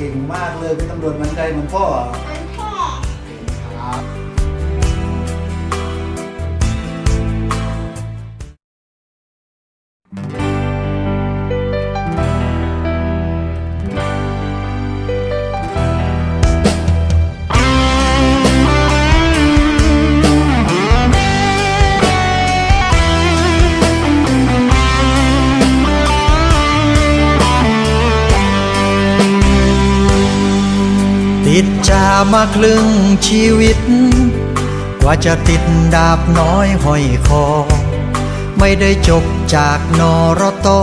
เก่งมากเลยพี่ตำรวจมันใจเหมือนพ่อ ติดจามาครึ่งชีวิต กว่าจะติดดาบน้อยห้อยคอ ไม่ได้จบจากนอรตอ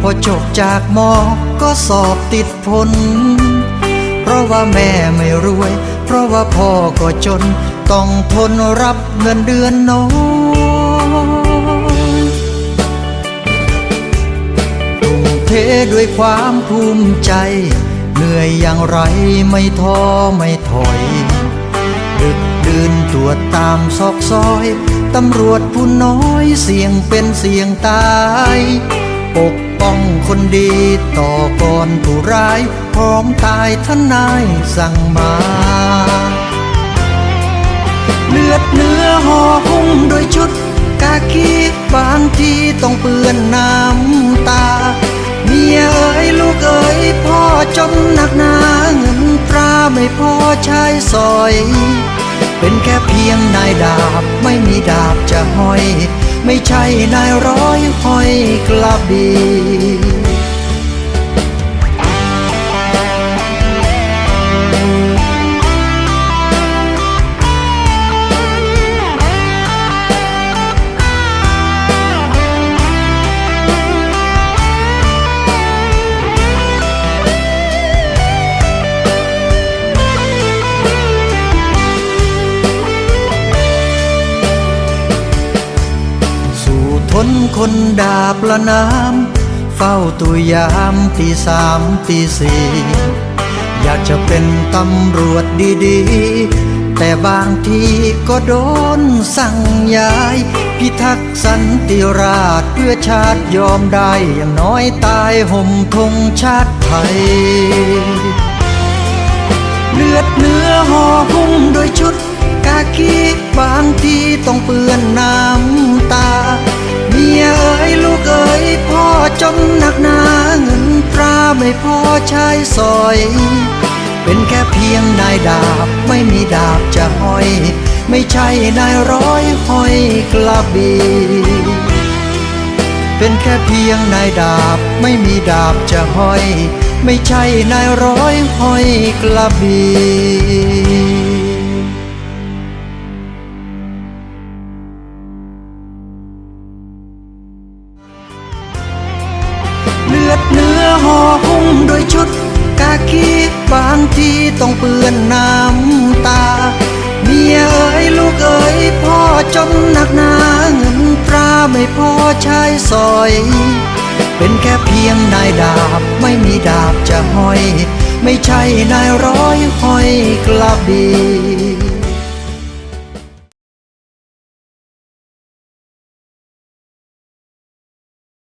พอจบจากมอก็สอบติดผลเพราะว่าแม่ไม่รวย เพราะว่าพ่อก็จน ต้องทนรับเงินเดือนน้อยทุ่มเทด้วยความภูมิใจ เหนื่อยอย่างไรไม่ท้อไม่ถอย ดึกดื่นตรวจตามซอกซอย ตำรวจผู้น้อยเสี่ยงเป็นเสี่ยงตาย ปกป้องคนดีต่อก่อนผู้ร้าย พร้อมตายทนายสั่งมาเลือดเนื้อห่อหุ้มโดยชุด กากีบางทีต้องเปื้อนน้ำตา ยพ่อจนหนักหนาเงินตราไม่พอใช้สอย เป็นแค่เพียงนายดาบไม่มีดาบจะห้อย ไม่ใช่นายร้อยห้อยกระบี่ ทนคนดาบละน้ำเฝ้าตัวยามตีสามตีสี่อยากจะเป็นตำรวจดีๆ แต่บางทีก็โดนสั่งย้าย พิทักษ์สันติราชเพื่อชาติยอมได้อย่างน้อยตายห่มธงชาติไทย เลือดเนื้อห่อหุ้มโดยชุดกากีบางทีต้องเปื้อนน้ำตา พ่อจนหนักหนาเงินตราไม่พอใช้สอย เป็นแค่เพียงนายดาบไม่มีดาบจะห้อย ไม่ใช่นายร้อยห้อยกระบี่เป็นแค่เพียงนายดาบไม่มีดาบจะห้อย ไม่ใช่นายร้อยห้อยกระบี่ เลือดเนื้อห่อหุ้มด้วยชุดกากีบางทีต้องเปื้อนน้ำตา เมียเอ๋ยลูกเอ๋ยพ่อจนหนักหนาเงินตราไม่พอใช้สอย เป็นแค่เพียงนายดาบไม่มีดาบจะห้อย ไม่ใช่นายร้อยห้อยกระบี่